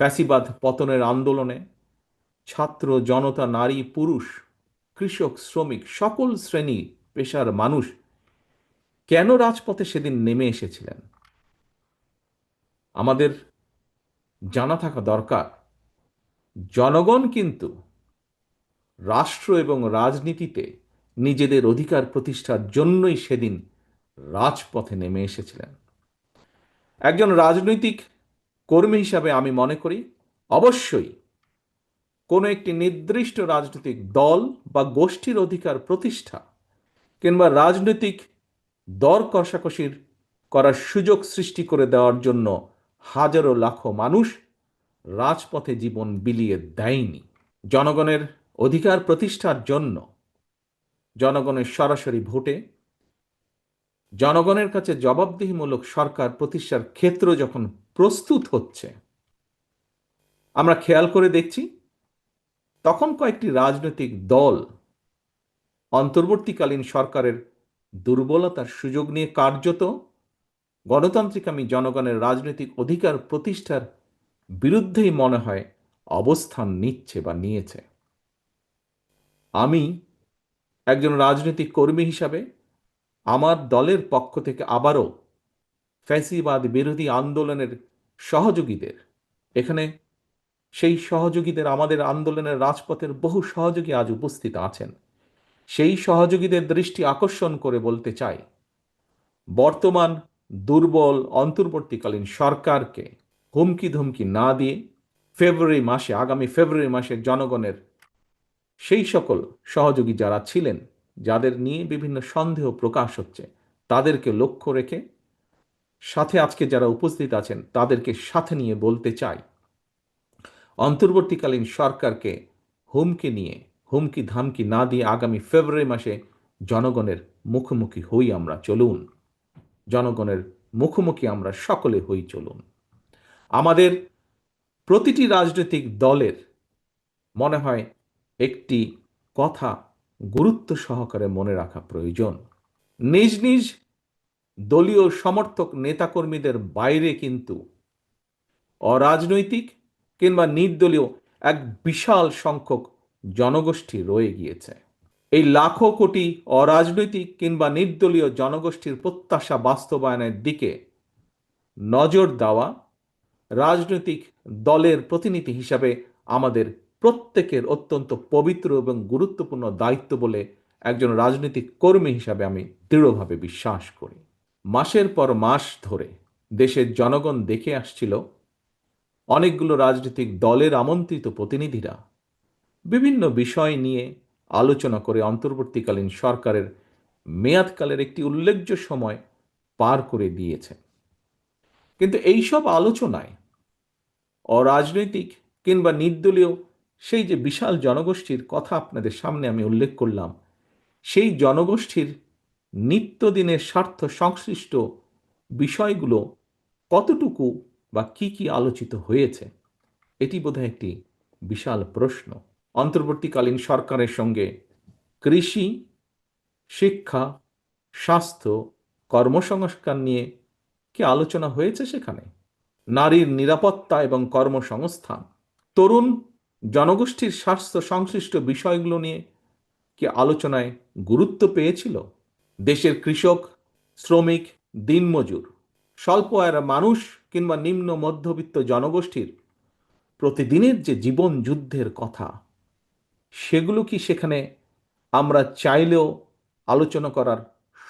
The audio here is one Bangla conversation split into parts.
ফ্যাসিবাদ পতনের আন্দোলনে ছাত্র, জনতা, নারী, পুরুষ, কৃষক, শ্রমিক, সকল শ্রেণি পেশার মানুষ কেন রাজপথে সেদিন নেমে এসেছিলেন? আমাদের জানা থাকা দরকার, জনগণ কিন্তু রাষ্ট্র এবং রাজনীতিতে নিজেদের অধিকার প্রতিষ্ঠার জন্যই সেদিন রাজপথে নেমে এসেছিলেন। একজন রাজনৈতিক কর্মী হিসাবে আমি মনে করি অবশ্যই কোনো একটি নির্দিষ্ট রাজনৈতিক দল বা গোষ্ঠীর অধিকার প্রতিষ্ঠা কিংবা রাজনৈতিক দর কষাকষির করার সুযোগ সৃষ্টি করে দেওয়ার জন্য হাজারো লাখো মানুষ রাজপথে জীবন বিলিয়ে দেয়নি। জনগণের অধিকার প্রতিষ্ঠার জন্য জনগণের সরাসরি ভোটে জনগণের কাছে জবাবদিহিমূলক সরকার প্রতিষ্ঠার ক্ষেত্র যখন প্রস্তুত হচ্ছে। আমরা খেয়াল করে দেখছি, তখন কয়েকটি রাজনৈতিক দল অন্তর্বর্তীকালীন সরকারের দুর্বলতার সুযোগ নিয়ে কার্যত গণতান্ত্রিকামী জনগণের রাজনৈতিক অধিকার প্রতিষ্ঠার বিরুদ্ধেই মনে হয় অবস্থান নিচ্ছে বা নিয়েছে। আমি একজন রাজনৈতিক কর্মী হিসাবে আমার দলের পক্ষ থেকে আবারও ফ্যাসিবাদ বিরোধী আন্দোলনের সহযোগীদের। এখানে সেই সহযোগীদের, আমাদের আন্দোলনের রাজপথের বহু সহযোগী আজ উপস্থিত আছেন। সেই সহযোগীদের দৃষ্টি আকর্ষণ করে বলতে চাই, বর্তমান দুর্বল অন্তর্বর্তীকালীন সরকারকে হুমকি ধুমকি না দিয়ে ফেব্রুয়ারি মাসে, আগামী ফেব্রুয়ারি মাসে জনগণের সেই সকল সহযোগী যারা ছিলেন, যাদের নিয়ে বিভিন্ন সন্দেহ প্রকাশ হচ্ছে, তাদেরকে লক্ষ্য রেখে সাথে আজকে যারা উপস্থিত আছেন, তাদেরকে সাথে নিয়ে বলতে চাই, অন্তর্বর্তীকালীন সরকারকে হুমকি নিয়ে, হুমকি ধামকি না দিয়ে আগামী ফেব্রুয়ারি মাসে জনগণের মুখোমুখি হই আমরা চলুন। জনগণের মুখোমুখি আমরা সকলে হই চলুন। আমাদের প্রতিটি রাজনৈতিক দলের মনে হয় একটি কথা গুরুত্ব সহকারে মনে রাখা প্রয়োজন। নিজ নিজ দলীয় সমর্থক নেতাকর্মীদের বাইরে কিন্তু অরাজনৈতিক কিংবা নির্দলীয় এক বিশাল সংখ্যক জনগোষ্ঠী রয়ে গিয়েছে। এই লাখো কোটি অরাজনৈতিক কিংবা নির্দলীয় জনগোষ্ঠীর প্রত্যাশা বাস্তবায়নের দিকে নজর দেওয়া রাজনৈতিক দলের প্রতিনিধি হিসাবে আমাদের প্রত্যেকের অত্যন্ত পবিত্র এবং গুরুত্বপূর্ণ দায়িত্ব বলে একজন রাজনৈতিক কর্মী হিসাবে আমি দৃঢ়ভাবে বিশ্বাস করি। মাসের পর মাস ধরে দেশের জনগণ দেখে আসছিল, অনেকগুলো রাজনৈতিক দলের আমন্ত্রিত প্রতিনিধিরা বিভিন্ন বিষয় নিয়ে আলোচনা করে অন্তর্বর্তীকালীন সরকারের মেয়াদকালের একটি উল্লেখ্য সময় পার করে দিয়েছে। কিন্তু এইসব আলোচনায় অরাজনৈতিক কিংবা নির্দলীয় সেই যে বিশাল জনগোষ্ঠীর কথা আপনাদের সামনে আমি উল্লেখ করলাম, সেই জনগোষ্ঠীর নিত্যদিনের স্বার্থ সংশ্লিষ্ট বিষয়গুলো কতটুকু বা কি কি আলোচিত হয়েছে? এটি বোধহয় একটি বিশাল প্রশ্ন। অন্তর্বর্তীকালীন সরকারের সঙ্গে কৃষি, শিক্ষা, স্বাস্থ্য, কর্মসংস্কার নিয়ে কি আলোচনা হয়েছে সেখানে? নারীর নিরাপত্তা এবং কর্মসংস্থান, তরুণ জনগোষ্ঠীর স্বাস্থ্য সংশ্লিষ্ট বিষয়গুলো নিয়ে কি আলোচনায় গুরুত্ব পেয়েছিল? দেশের কৃষক, শ্রমিক, দিনমজুর, স্বল্প আয়ের মানুষ কিংবা নিম্ন মধ্যবিত্ত জনগোষ্ঠীর প্রতিদিনের যে জীবন যুদ্ধের কথা, সেগুলো কি সেখানে আমরা চাইলেও আলোচনা করার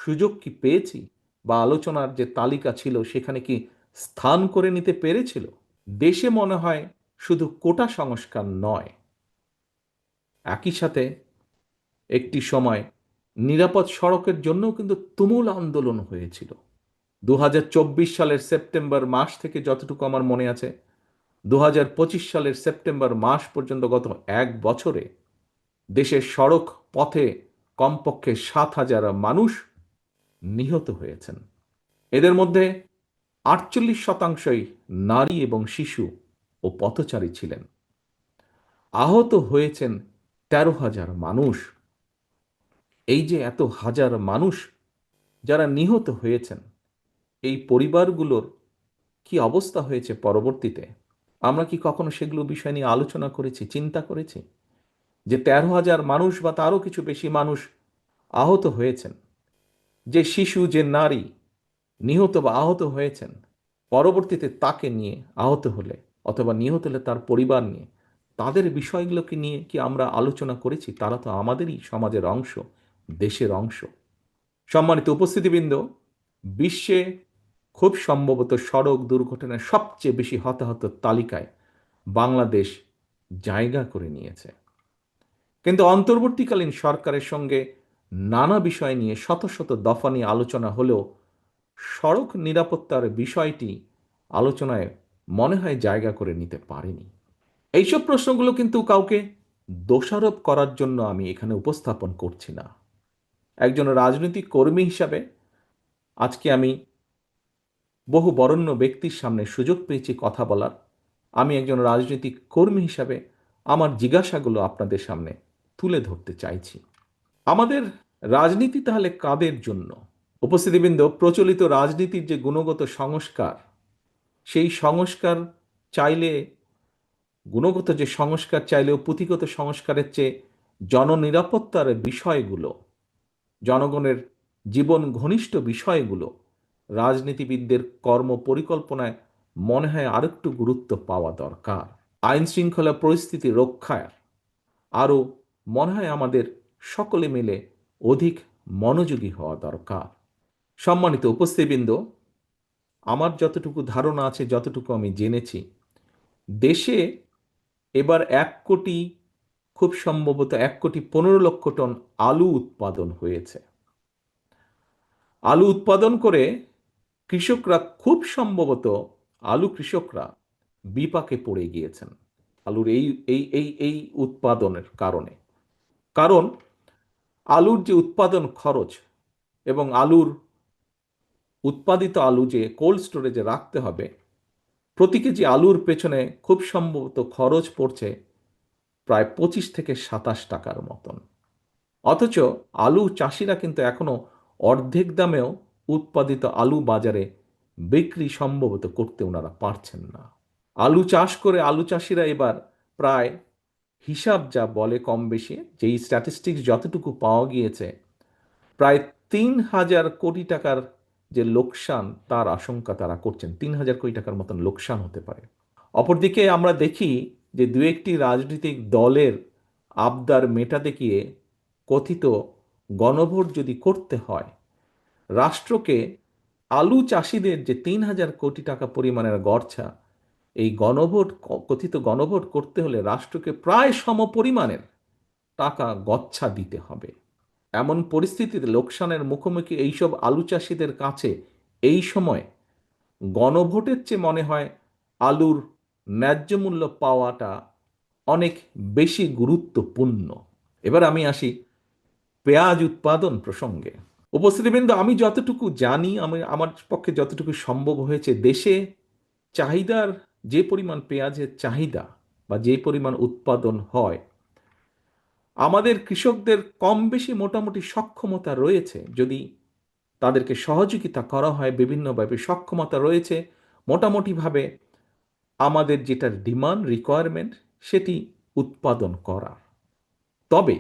সুযোগ কি পেয়েছি? বা আলোচনার যে তালিকা ছিল, সেখানে কি স্থান করে নিতে পেরেছিল? দেশে মনে হয় শুধু কোটা সংস্কার নয়। একই সাথে একটি সময় নিরাপদ সড়কের জন্যও কিন্তু তুমুল আন্দোলন হয়েছিল। দু হাজার চব্বিশ সালের সেপ্টেম্বর মাস থেকে যতটুকু আমার মনে আছে দু হাজার পঁচিশ সালের সেপ্টেম্বর মাস পর্যন্ত গত এক বছরে দেশের সড়ক পথে কমপক্ষে সাত হাজার মানুষ নিহত হয়েছেন। এদের মধ্যে আটচল্লিশ শতাংশই নারী এবং শিশু ও পথচারী ছিলেন। আহত হয়েছেন তেরো হাজার মানুষ। এই যে এত হাজার মানুষ যারা নিহত হয়েছেন, এই পরিবারগুলোর কি অবস্থা হয়েছে পরবর্তীতে? আমরা কি কখনো সেগুলো বিষয় নিয়ে আলোচনা করেছি, চিন্তা করেছি? যে তেরো হাজার মানুষ বা তারও কিছু বেশি মানুষ আহত হয়েছেন, যে শিশু, যে নারী নিহত বা আহত হয়েছেন, পরবর্তীতে তাকে নিয়ে আহত হলে অথবা নিহত হলে তার পরিবার নিয়ে, তাদের বিষয়গুলোকে নিয়ে কি আমরা আলোচনা করেছি? তারা তো আমাদেরই সমাজের অংশ। দেশের অংশ। সম্মানিত উপস্থিতিবৃন্দ, বিশ্বে খুব সম্ভবত সড়ক দুর্ঘটনায় সবচেয়ে বেশি হতাহত তালিকায় বাংলাদেশ জায়গা করে নিয়েছে। কিন্তু অন্তর্বর্তীকালীন সরকারের সঙ্গে নানা বিষয় নিয়ে শত শত দফা নিয়ে আলোচনা হলেও সড়ক নিরাপত্তার বিষয়টি আলোচনায় মনে হয় জায়গা করে নিতে পারেনি। এইসব প্রশ্নগুলো কিন্তু কাউকে দোষারোপ করার জন্য আমি এখানে উপস্থাপন করছি না। একজন রাজনৈতিক কর্মী হিসাবে আজকে আমি বহু বরণ্য ব্যক্তির সামনে সুযোগ পেয়েছি কথা বলার। আমি একজন রাজনৈতিক কর্মী হিসাবে আমার জিজ্ঞাসাগুলো আপনাদের সামনে তুলে ধরতে চাইছি। আমাদের রাজনীতি তাহলে কাদের জন্য? উপস্থিতিবৃন্দ, প্রচলিত রাজনীতির যে গুণগত সংস্কার, সেই সংস্কার চাইলে, গুণগত যে সংস্কার চাইলেও পুঁথিগত সংস্কারের চেয়ে জননিরাপত্তার বিষয়গুলো জনগণের জীবন ঘনিষ্ঠ বিষয়গুলো রাজনীতিবিদদের কর্ম পরিকল্পনায় মনে হয় আরেকটু গুরুত্ব পাওয়া দরকার। আইন শৃঙ্খলা পরিস্থিতি রক্ষায় আরও মনে হয় আমাদের সকলে মিলে অধিক মনোযোগী হওয়া দরকার। সম্মানিত উপস্থিতিবৃন্দ, আমার যতটুকু ধারণা আছে, যতটুকু আমি জেনেছি, দেশে এবার এক কোটি খুব সম্ভবত এক কোটি পনেরো লক্ষ টন আলু উৎপাদন হয়েছে। আলু উৎপাদন করে কৃষকরা খুব সম্ভবত আলু কৃষকরা বিপাকে পড়ে গিয়েছেন আলুর এই এই এই এই উৎপাদনের কারণে। কারণ আলুর যে উৎপাদন খরচ এবং আলুর উৎপাদিত আলু যে কোল্ড স্টোরেজে রাখতে হবে, প্রতি কেজি আলুর পেছনে খুব সম্ভবত খরচ পড়ছে প্রায় পঁচিশ থেকে সাতাশ টাকার মতন। অথচ আলু চাষিরা কিন্তু এখনও অর্ধেক দামেও উৎপাদিত আলু বাজারে বিক্রি সম্ভবত করতে ওনারা পারছেন না। আলু চাষ করে আলু চাষিরা এবার প্রায় হিসাব যা বলে কম বেশি যেই স্ট্যাটিস্টিক্স যতটুকু পাওয়া গিয়েছে, প্রায় তিন হাজার কোটি টাকার যে লোকসান তার আশঙ্কা তারা করছেন। তিন হাজার কোটি টাকার মতন লোকসান হতে পারে। অপরদিকে আমরা দেখি যে দু একটি রাজনৈতিক দলের আবদার মেটাতে গিয়ে কথিত গণভোট যদি করতে হয়, রাষ্ট্রকে আলু চাষিদের যে তিন হাজার কোটি টাকা পরিমাণের গড়ছা, এই গণভোট, কথিত গণভোট করতে হলে রাষ্ট্রকে প্রায় সমপরিমাণের টাকা গচ্ছা দিতে হবে। এমন পরিস্থিতিতে লোকসানের মুখোমুখি এইসব আলু চাষিদের কাছে এই সময় গণভোটের চেয়ে মনে হয় আলুর ন্যায্য মূল্য পাওয়াটা অনেক বেশি গুরুত্বপূর্ণ। এবার আমি আসি পেঁয়াজ উৎপাদন প্রসঙ্গে। উপস্থিতিবৃন্দ, আমি যতটুকু জানি, আমি, আমার পক্ষে যতটুকু সম্ভব হয়েছে, দেশে চাহিদার যে পরিমাণ পেঁয়াজের চাহিদা বা যে পরিমাণ উৎপাদন হয়, আমাদের কৃষকদের কম বেশি মোটামুটি সক্ষমতা রয়েছে। যদি তাদেরকে সহযোগিতা করা হয়, বিভিন্নভাবে সক্ষমতা রয়েছে, মোটামুটিভাবে আমাদের যেটা ডিমান্ড রিকোয়ারমেন্ট সেটি উৎপাদন করার। তবে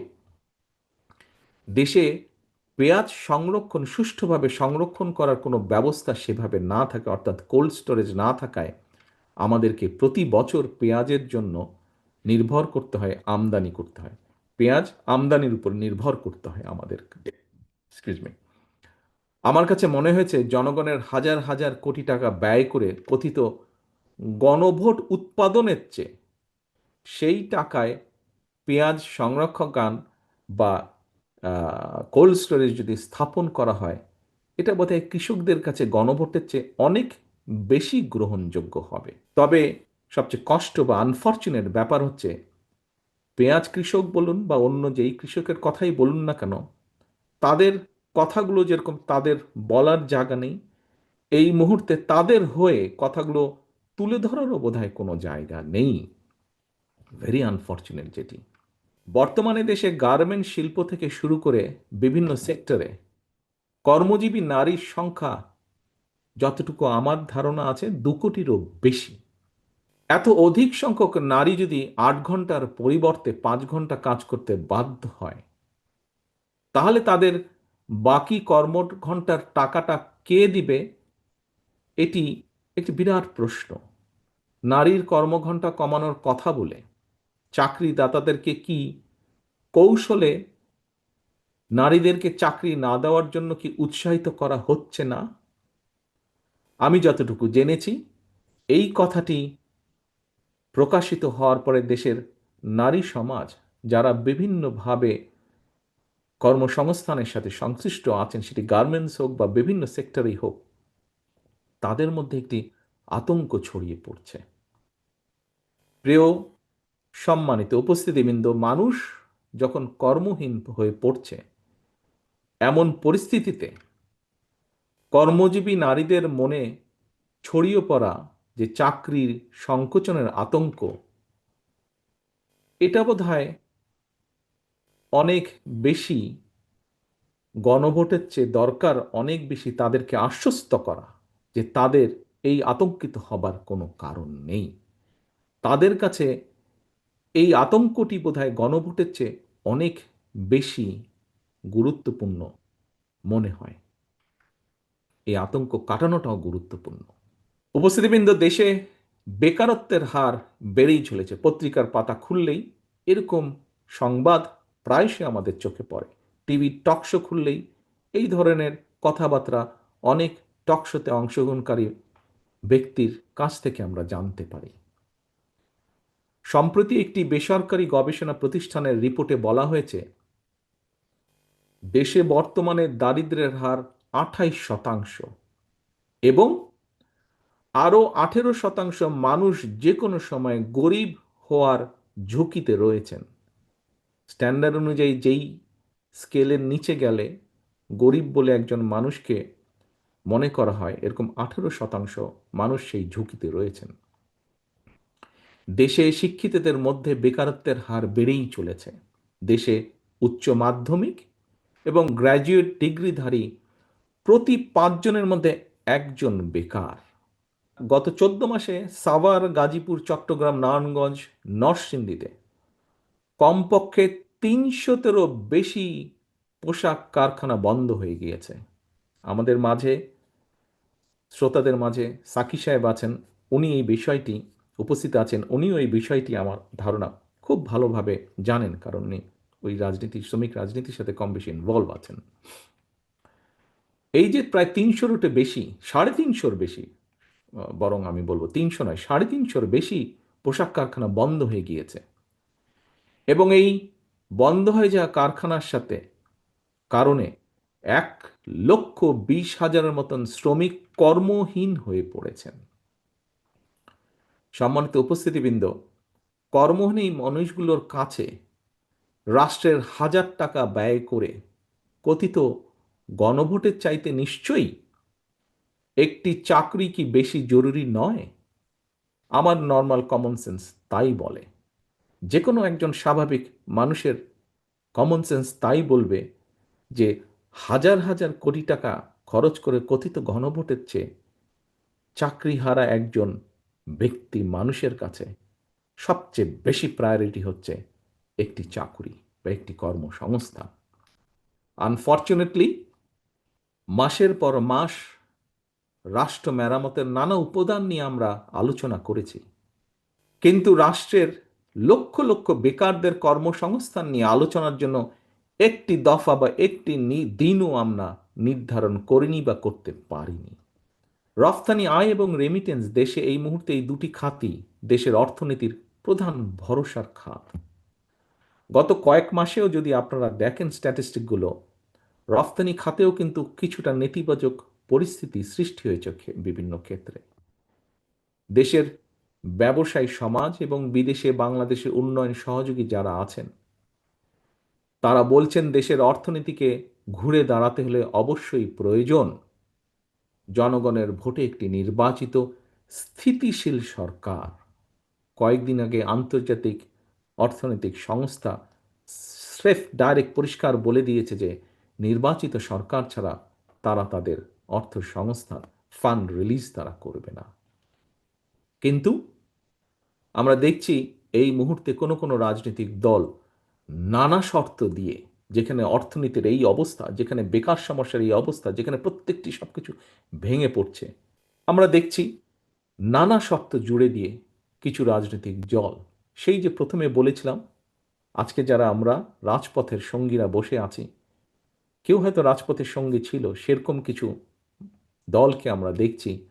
দেশে পেঁয়াজ সংরক্ষণ, সুষ্ঠুভাবে সংরক্ষণ করার কোনো ব্যবস্থা সেভাবে না থাকে, অর্থাৎ কোল্ড স্টোরেজ না থাকায় আমাদেরকে প্রতি বছর পেঁয়াজের জন্য নির্ভর করতে হয়, আমদানি করতে হয়। পেঁয়াজ আমদানির উপর নির্ভর করতে হয় আমাদের। মি আমার কাছে মনে হয়েছে, জনগণের হাজার হাজার কোটি টাকা ব্যয় করে কথিত গণভোট উৎপাদনের চেয়ে সেই টাকায় পেঁয়াজ সংরক্ষকান বা কোল্ড স্টোরেজ যদি স্থাপন করা হয়, এটা বোধহয় কৃষকদের কাছে গণভোটের চেয়ে অনেক বেশি গ্রহণযোগ্য হবে। তবে সবচেয়ে কষ্ট বা আনফর্চুনেট ব্যাপার হচ্ছে, পেঁয়াজ কৃষক বলুন বা অন্য যেই কৃষকের কথাই বলুন না কেন, তাদের কথাগুলো যেরকম তাদের বলার জায়গা নেই, এই মুহূর্তে তাদের হয়ে কথাগুলো তুলে ধরারও বোধহয় কোনো জায়গা নেই। ভেরি আনফর্চুনেট যেটি বর্তমানে দেশে গার্মেন্ট শিল্প থেকে শুরু করে বিভিন্ন সেক্টরে কর্মজীবী নারীর সংখ্যা যতটুকু আমার ধারণা আছে, দু কোটিরও বেশি। এত অধিক সংখ্যক নারী যদি আট ঘণ্টার পরিবর্তে পাঁচ ঘণ্টা কাজ করতে বাধ্য হয়, তাহলে তাদের বাকি কর্ম ঘণ্টার টাকাটা কে দিবে? এটি একটি বিরাট প্রশ্ন। নারীর কর্মঘণ্টা কমানোর কথা বলে চাকরিদাতাদেরকে কি কৌশলে নারীদেরকে চাকরি না দেওয়ার জন্য কি উৎসাহিত করা হচ্ছে না? আমি যতটুকু জেনেছি, এই কথাটি প্রকাশিত হওয়ার পরে দেশের নারী সমাজ, যারা বিভিন্নভাবে কর্মসংস্থানের সাথে সংশ্লিষ্ট আছেন, সেটি গার্মেন্টস হোক বা বিভিন্ন সেক্টরেই হোক, তাদের মধ্যে একটি আতঙ্ক ছড়িয়ে পড়ছে। প্রিয়, সম্মানিত উপস্থিতিবৃন্দ, মানুষ যখন কর্মহীন হয়ে পড়ছে, এমন পরিস্থিতিতে কর্মজীবী নারীদের মনে ছড়িয়ে পড়া যে চাকরির সংকোচনের আতঙ্ক, এটা বোধ অনেক বেশি গণভোটের চেয়ে দরকার, অনেক বেশি তাদেরকে আশ্বস্ত করা যে তাদের এই আতঙ্কিত হবার কোনো কারণ নেই। তাদের কাছে এই আতঙ্কটি বোধহয় গণভোটের চেয়ে অনেক বেশি গুরুত্বপূর্ণ মনে হয়। এই আতঙ্ক কাটানোটাও গুরুত্বপূর্ণ। উপস্থিতিবৃন্দ, দেশে বেকারত্বের হার বেড়েই চলেছে। পত্রিকার পাতা খুললেই এরকম সংবাদ প্রায়শই আমাদের চোখে পড়ে। টিভি টকশো খুললেই এই ধরনের কথাবার্তা অনেক টকশোতে অংশগ্রহণকারী ব্যক্তির কাছ থেকে আমরা জানতে পারি। সম্প্রতি একটি বেসরকারি গবেষণা প্রতিষ্ঠানের রিপোর্টে বলা হয়েছে, দেশে বর্তমানে দারিদ্রের হার আঠাইশ শতাংশ এবং আরও আঠেরো শতাংশ মানুষ যে কোনো সময় গরিব হওয়ার ঝুঁকিতে রয়েছেন। স্ট্যান্ডার্ড অনুযায়ী যেই স্কেলের নিচে গেলে গরিব বলে একজন মানুষকে মনে করা হয় এরকম আঠেরো শতাংশ মানুষ সেই ঝুঁকিতে রয়েছেন। দেশে শিক্ষিতদের মধ্যে বেকারত্বের হার বেড়েই চলেছে। দেশে উচ্চ মাধ্যমিক এবং গ্র্যাজুয়েট ডিগ্রিধারী প্রতি পাঁচজনের মধ্যে একজন বেকার। গত চোদ্দ মাসে সাভার, গাজীপুর, চট্টগ্রাম, নারায়ণগঞ্জ, নরসিংদীতে কমপক্ষে তিনশোতেরও বেশি পোশাক কারখানা বন্ধ হয়ে গিয়েছে। আমাদের মাঝে শ্রোতাদের মাঝে সাকি সাহেব আছেন, উনি এই বিষয়টি উপস্থিত আছেন, উনিও এই বিষয়টি আমার ধারণা খুব ভালোভাবে জানেন, কারণ উনি ওই রাজনীতি, শ্রমিক রাজনীতির সাথে কম বেশি ইনভলভ আছেন। এই যে প্রায় তিনশোর উঠে বেশি, সাড়ে তিনশোর বেশি বরং আমি বলব তিনশো নয়, সাড়ে তিনশোর বেশি পোশাক কারখানা বন্ধ হয়ে গিয়েছে। এবং এই বন্ধ হয়ে যাওয়া কারখানার সাথে কারণে এক লক্ষ বিশ হাজারের মতন শ্রমিক কর্মহীন হয়ে পড়েছেন। সম্মানিত উপস্থিতিবৃন্দ, কর্মহীন এই মানুষগুলোর কাছে রাষ্ট্রের হাজার টাকা ব্যয় করে কথিত গণভোটের চাইতে নিশ্চয়ই একটি চাকরি কি বেশি জরুরি নয়? আমার নর্মাল কমন সেন্স তাই বলে। যে কোনো একজন স্বাভাবিক মানুষের কমন সেন্স তাই বলবে যে হাজার হাজার কোটি টাকা খরচ করে কথিত গণভোটের চেয়ে চাকরি হারা একজন ব্যক্তি মানুষের কাছে সবচেয়ে বেশি প্রায়োরিটি হচ্ছে একটি চাকুরি বা একটি কর্মসংস্থা। আনফর্চুনেটলি মাসের পর মাস রাষ্ট্র মেরামতের নানা উপাদান নিয়ে আমরা আলোচনা করেছি। কিন্তু রাষ্ট্রের লক্ষ লক্ষ বেকারদের কর্মসংস্থান নিয়ে আলোচনার জন্য একটি দফা বা একটি দিনও আমরা নির্ধারণ করিনি বা করতে পারিনি। রফতানি, আয় এবং রেমিটেন্স দেশে এই মুহূর্তে এই দুটি খাতই দেশের অর্থনীতির প্রধান ভরসার খাত। গত কয়েক মাসেও যদি আপনারা দেখেন স্ট্যাটিস্টিকগুলো রফতানি খাতেও কিন্তু কিছুটা নেতিবাচক পরিস্থিতি সৃষ্টি হয়েছে বিভিন্ন ক্ষেত্রে। দেশের ব্যবসায়ী সমাজ এবং বিদেশে বাংলাদেশের উন্নয়ন সহযোগী যারা আছেন তারা বলছেন দেশের অর্থনীতিকে ঘুরে দাঁড়াতে হলে অবশ্যই প্রয়োজন। জনগণের ভোটে একটি নির্বাচিত স্থিতিশীল সরকার। কয়েকদিন আগে আন্তর্জাতিক অর্থনৈতিক সংস্থা স্রেফ ডাইরেক্ট পরিষ্কার বলে দিয়েছে যে, নির্বাচিত সরকার ছাড়া তারা তাদের অর্থ সংস্থান ফান্ড রিলিজ তারা করবে না। কিন্তু আমরা দেখছি এই মুহূর্তে কোনো কোনো রাজনৈতিক দল নানা শর্ত দিয়ে যেখানে অর্থনীতির এই অবস্থা, যেখানে বেকার সমস্যার এই অবস্থা, যেখানে প্রত্যেকটি সব কিছু ভেঙে পড়ছে, আমরা দেখছি নানা শর্ত জুড়ে দিয়ে কিছু রাজনৈতিক দল সেই যে প্রথমে বলেছিলাম, আজকে যারা আমরা রাজপথের সঙ্গীরা বসে আছি, কেউ হয়তো রাজপথের সঙ্গী ছিল, সেরকম কিছু দলকে আমরা দেখছি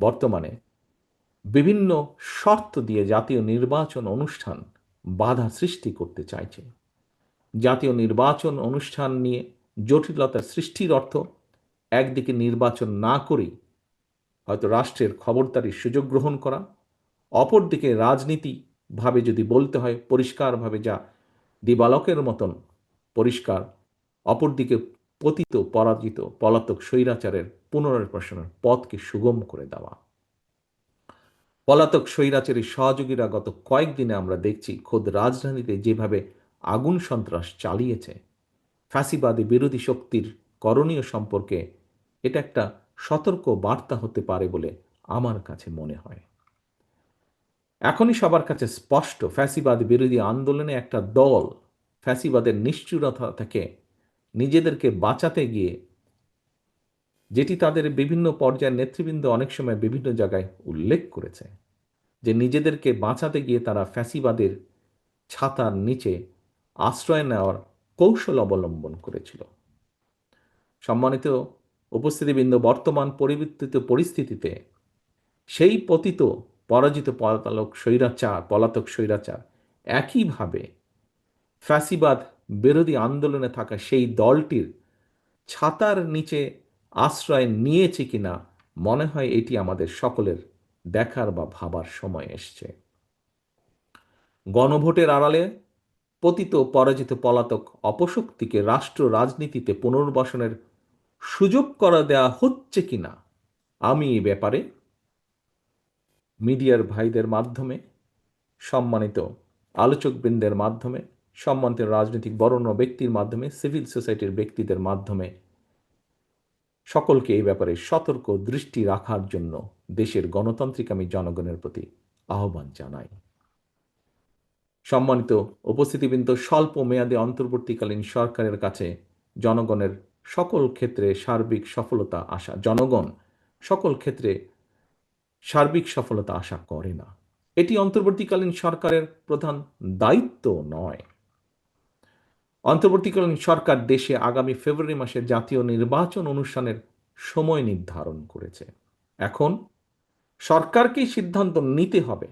বর্তমানে। বিভিন্ন শর্ত দিয়ে জাতীয় নির্বাচন অনুষ্ঠান বাধা সৃষ্টি করতে চাইছে। জাতীয় নির্বাচন অনুষ্ঠান নিয়ে জটিলতা সৃষ্টির অর্থ একদিকে নির্বাচন না করেই হয়তো রাষ্ট্রের খবরদারির সুযোগ গ্রহণ করা, অপরদিকে রাজনীতিভাবে যদি বলতে হয় পরিষ্কারভাবে যা দিবালকের মতন পরিষ্কার, অপরদিকে পতিত পরাজিত পলাতক স্বৈরাচারের পুনর্বাসনের পথকে সুগম করে দেওয়া। পলাতক স্বৈরাচারী সহযোগীরা গত কয়েকদিনে আমরা দেখছি খোদ রাজধানীতে যেভাবে আগুন সন্ত্রাস চালিয়েছে। ফ্যাসিবাদী বিরোধী শক্তির করণীয় সম্পর্কে এটা একটা সতর্ক বার্তা হতে পারে বলে আমার কাছে মনে হয়। এখনই সবার কাছে স্পষ্ট ফ্যাসিবাদ বিরোধী আন্দোলনে একটা দল ফ্যাসিবাদের নিষ্ঠুরতা থেকে নিজেদেরকে বাঁচাতে গিয়ে যেটি তাদের বিভিন্ন পর্যায়ের নেতৃবৃন্দ অনেক সময় বিভিন্ন জায়গায় উল্লেখ করেছে, যে নিজেদেরকে বাঁচাতে গিয়ে তারা ফ্যাসিবাদের ছাতার নিচে আশ্রয় নেওয়ার কৌশল অবলম্বন করেছিল। সম্মানিত উপস্থিতিবৃন্দ, বর্তমান পরিবর্তিত পরিস্থিতিতে সেই পতিত পরাজিত পলাতক স্বৈরাচার পলাতক স্বৈরাচার একইভাবে ফ্যাসিবাদ বিরোধী আন্দোলনে থাকা সেই দলটির ছাতার নিচে আশ্রয় নিয়েছে কিনা, মনে হয় এটি আমাদের সকলের দেখার বা ভাবার সময় এসছে। গণভোটের আড়ালে পতিত পরাজিত পলাতক অপশক্তিকে রাষ্ট্র রাজনীতিতে পুনর্বাসনের সুযোগ করা দেয়া হচ্ছে কিনা, আমি এ ব্যাপারে মিডিয়ার ভাইদের মাধ্যমে, সম্মানিত আলোচকবৃন্দের মাধ্যমে, সম্মানিত রাজনৈতিক বরণ্য ব্যক্তির মাধ্যমে, সিভিল সোসাইটির ব্যক্তিদের মাধ্যমে সকলকে এই ব্যাপারে সতর্ক দৃষ্টি রাখার জন্য দেশের গণতান্ত্রিক আমি জনগণের প্রতি আহ্বান জানাই। সম্মানিত উপস্থিতিবৃন্দ, স্বল্প মেয়াদে অন্তর্বর্তীকালীন সরকারের কাছে জনগণের সকল ক্ষেত্রে সার্বিক সফলতা আশা, জনগণ সকল ক্ষেত্রে সার্বিক সফলতা আশা করে না। এটি অন্তর্বর্তীকালীন সরকারের প্রধান দায়িত্ব নয়। অন্তর্বর্তীকালীন সরকার দেশে আগামী ফেব্রুয়ারি মাসে জাতীয় নির্বাচন অনুষ্ঠানের সময় নির্ধারণ করেছে। এখন সরকারকেই সিদ্ধান্ত নিতে হবে।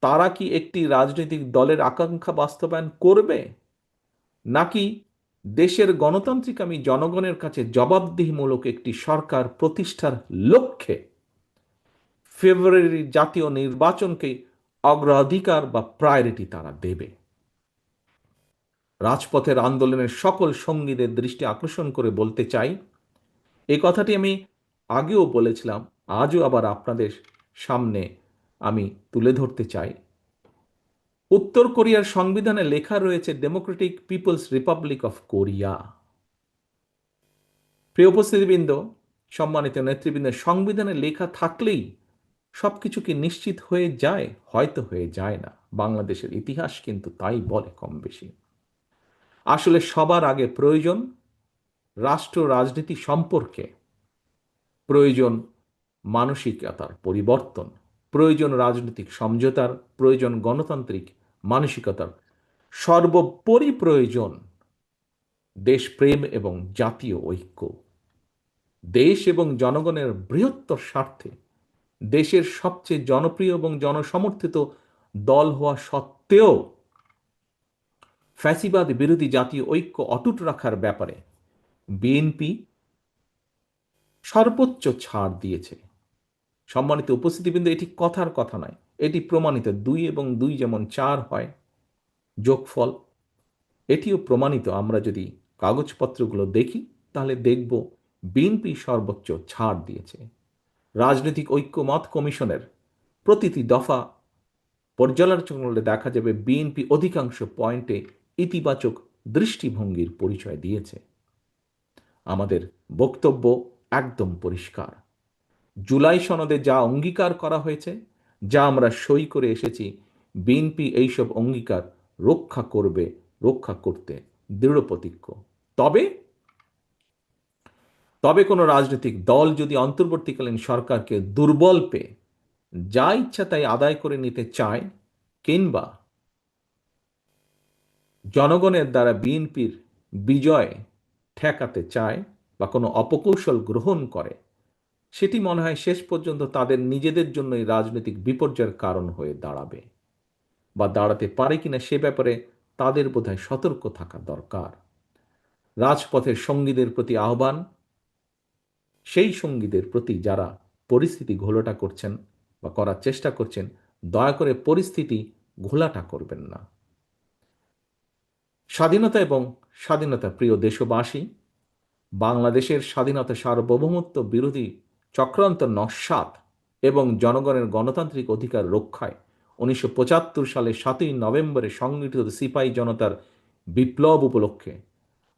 তারা কি একটি রাজনৈতিক দলের আকাঙ্ক্ষা বাস্তবায়ন করবে? নাকি দেশের গণতান্ত্রিক আমি জনগণের কাছে জবাবদিহিমূলক একটি সরকার প্রতিষ্ঠার লক্ষ্যে ফেব্রুয়ারির জাতীয় নির্বাচনকে অগ্রাধিকার বা প্রায়োরিটি তারা দেবে? রাজপথের আন্দোলনের সকল সঙ্গীদের দৃষ্টি আকর্ষণ করে বলতে চাই এই কথাটি আমি আগেও বলেছিলাম, আজও আবার আপনাদের সামনে আমি তুলে ধরতে চাই। উত্তর কোরিয়ার সংবিধানে লেখা রয়েছে democratic people's republic of Korea প্রিয় উপস্থিতিবৃন্দ, সম্মানিত নেতৃবৃন্দ, সংবিধানে লেখা থাকলেই সব কিছু কি নিশ্চিত হয়ে যায়, হয়তো হয়ে যায় না। বাংলাদেশের ইতিহাস কিন্তু তাই বলে কম বেশি। আসলে সবার আগে প্রয়োজন রাষ্ট্র রাজনীতি সম্পর্কে। প্রয়োজন মানসিকতার পরিবর্তন, প্রয়োজন রাজনৈতিক সমঝোতার, প্রয়োজন গণতান্ত্রিক মানসিকতার। সর্বোপরি প্রয়োজন দেশপ্রেম এবং জাতীয় ঐক্য। দেশ এবং জনগণের বৃহত্তর স্বার্থে দেশের সবচেয়ে জনপ্রিয় এবং জনসমর্থিত দল হওয়া সত্ত্বেও ফ্যাসিবাদ বিরোধী জাতীয় ঐক্য অটুট রাখার ব্যাপারে বিএনপি সর্বোচ্চ ছাড় দিয়েছে। সম্মানিত উপস্থিতিবৃন্দ, এটি কথার কথা নয়। এটি প্রমাণিত দুই এবং দুই যেমন চার হয়, যোগফল। এটিও প্রমাণিত। আমরা যদি কাগজপত্রগুলো দেখি, তাহলে দেখব বিএনপি সর্বোচ্চ ছাড় দিয়েছে। রাজনৈতিক ঐক্যমত কমিশনের প্রতিটি দফা পর্যালোচনা দেখা যাবে বিএনপি অধিকাংশ পয়েন্টে ইতিবাচক দৃষ্টিভঙ্গির পরিচয় দিয়েছে। আমাদের বক্তব্য একদম পরিষ্কার। জুলাই সনদে যা অঙ্গীকার করা হয়েছে, যা আমরা সই করে এসেছি, বিএনপি এইসব অঙ্গীকার রক্ষা করবে, রক্ষা করতে দৃঢ় প্রতিজ্ঞ। তবে তবে কোনো রাজনৈতিক দল যদি অন্তর্বর্তীকালীন সরকারকে দুর্বল পেয়ে যা ইচ্ছা তাই আদায় করে নিতে চায়, কিংবা জনগণের দ্বারা বিএনপির বিজয় ঠেকাতে চায় বা কোনো অপকৌশল গ্রহণ করে, সেটি মনে হয় শেষ পর্যন্ত তাদের নিজেদের জন্যই রাজনৈতিক বিপর্যয়ের কারণ হয়ে দাঁড়াবে বা দাঁড়াতে পারে কিনা সে ব্যাপারে তাদের বোধহয় সতর্ক থাকা দরকার। রাজপথের সঙ্গীদের প্রতি আহ্বান, সেই সঙ্গীদের প্রতি যারা পরিস্থিতি ঘোলাটা করছেন বা করার চেষ্টা করছেন, দয়া করে পরিস্থিতি ঘোলাটা করবেন না। স্বাধীনতা এবং স্বাধীনতা প্রিয় দেশবাসী, বাংলাদেশের স্বাধীনতা সার্বভৌমত্ব বিরোধী চক্রান্ত নস্বাত এবং জনগণের গণতান্ত্রিক অধিকার রক্ষায় উনিশশো পঁচাত্তর সালে সাতই নভেম্বরে সংগঠিত সিপাহী জনতার বিপ্লব উপলক্ষে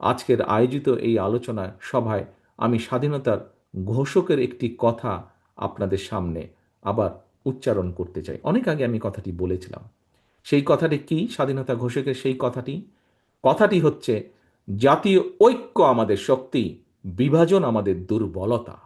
আজকের আয়োজিত এই আলোচনা সভায় আমি স্বাধীনতার ঘোষকের একটি কথা আপনাদের সামনে আবার উচ্চারণ করতে চাই। অনেক আগে আমি কথাটি বলেছিলাম। সেই কথাটি কি? স্বাধীনতা ঘোষকের সেই কথাটি? কথাটি হচ্ছে জাতীয় ঐক্য আমাদের শক্তি বিভাজন আমাদের দুর্বলতা।